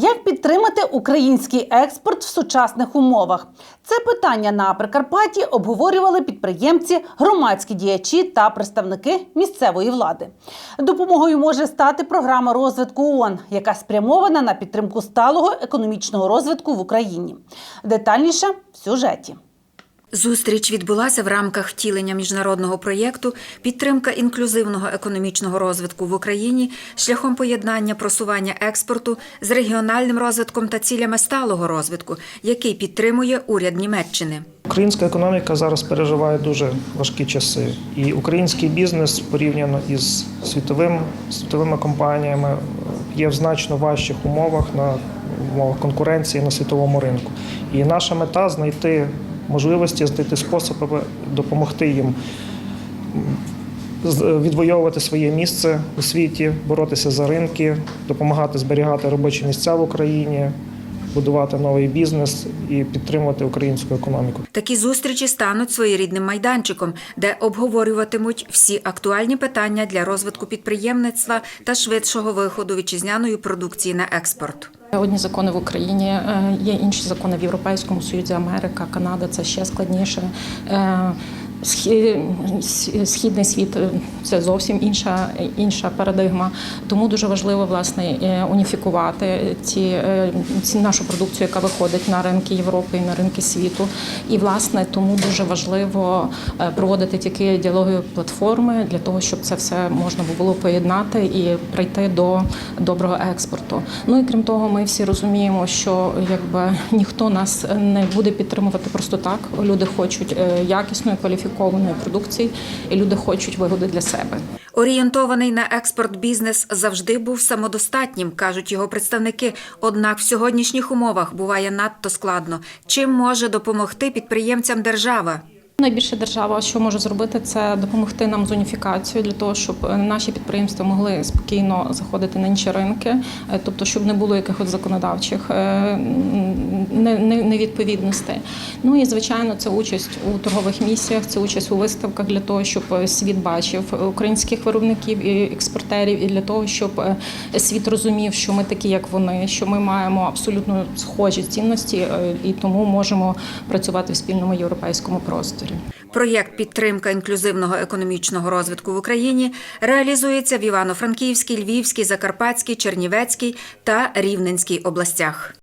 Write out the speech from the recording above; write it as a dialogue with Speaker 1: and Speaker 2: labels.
Speaker 1: Як підтримати український експорт в сучасних умовах? Це питання на Прикарпатті обговорювали підприємці, громадські діячі та представники місцевої влади. Допомогою може стати програма розвитку ООН, яка спрямована на підтримку сталого економічного розвитку в Україні. Детальніше в сюжеті.
Speaker 2: Зустріч відбулася в рамках втілення міжнародного проєкту підтримка інклюзивного економічного розвитку в Україні шляхом поєднання просування експорту з регіональним розвитком та цілями сталого розвитку, який підтримує уряд Німеччини.
Speaker 3: Українська економіка зараз переживає дуже важкі часи, і український бізнес порівняно із світовим, світовими компаніями є в значно важчих умовах на умовах конкуренції на світовому ринку. І наша мета знайти можливості, знайти способи допомогти їм з- відвоювати своє місце у світі, боротися за ринки, допомагати зберігати робочі місця в Україні, будувати новий бізнес і підтримувати українську економіку.
Speaker 2: Такі зустрічі стануть своєрідним майданчиком, де обговорюватимуть всі актуальні питання для розвитку підприємництва та швидшого виходу вітчизняної продукції на експорт.
Speaker 4: Одні закони в Україні, е, є інші закони в Європейському Союзі, Америка, Канада це ще складніше. Східний світ е, це зовсім інша, інша парадигма. Тому дуже важливо власне е, уніфікувати ці, е, ці нашу продукцію, яка виходить на ринки Європи і на ринки світу. І власне тому дуже важливо проводити такі діалогові платформи для того, щоб це все можна було поєднати і прийти до доброго експорту. Ну і крім того, ми всі розуміємо, що якби ніхто нас не буде підтримувати просто так. Люди хочуть якісної кваліфікованої продукції, і люди хочуть вигоди для себе.
Speaker 2: Орієнтований на експорт бізнес завжди був самодостатнім, кажуть його представники. Однак в сьогоднішніх умовах буває надто складно. Чим може допомогти підприємцям держава?
Speaker 4: Найбільше держава, що може зробити, це допомогти нам з уніфікацією для того, щоб е, наші підприємства могли спокійно заходити на інші ринки, е, тобто щоб не було якихось законодавчих е, невідповідностей. Ну і звичайно, це участь у торгових місіях, це участь у виставках для того, щоб світ бачив українських виробників і експортерів, і для того, щоб світ розумів, що ми такі, як вони, що ми маємо абсолютно схожі цінності, і тому можемо працювати в спільному європейському просторі.
Speaker 2: Проєкт підтримка інклюзивного економічного розвитку в Україні реалізується в Івано-Франківській, Львівській, Закарпатській, Чернівецькій та Рівненській областях.